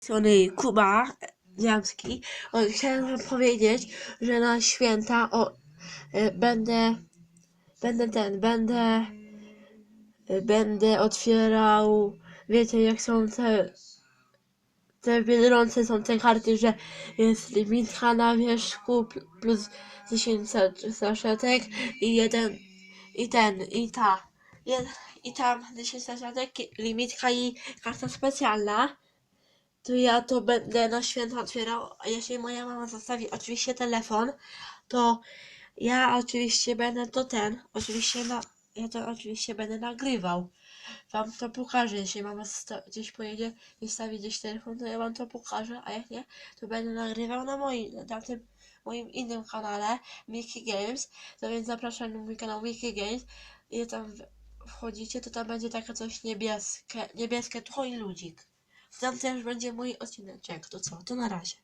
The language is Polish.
strony Kuba Jamski. Chciałem wam powiedzieć, że na święta o, e, będę, będę ten, będę, e, będę otwierał, wiecie jak są te, te biedronce są te karty, że jest limitka na wierzchu pl- plus 10 sa- saszetek i jeden, i ten, i ta, jed, i tam 10 saszetek, limitka i karta specjalna to ja to będę na święta otwierał, a jeśli moja mama zostawi oczywiście telefon, to ja oczywiście będę to ten, oczywiście na, ja to oczywiście będę nagrywał. Wam to pokażę, jeśli mama gdzieś pojedzie i stawi gdzieś telefon, to ja wam to pokażę, a jak nie, to będę nagrywał na moim, na tym moim innym kanale, Mickey Games, to więc zapraszam na mój kanał Mickey Games i tam wchodzicie, to tam będzie takie coś niebieskie, niebieskie tło i ludzik. Tam też będzie mój odcinek. To co? To na razie.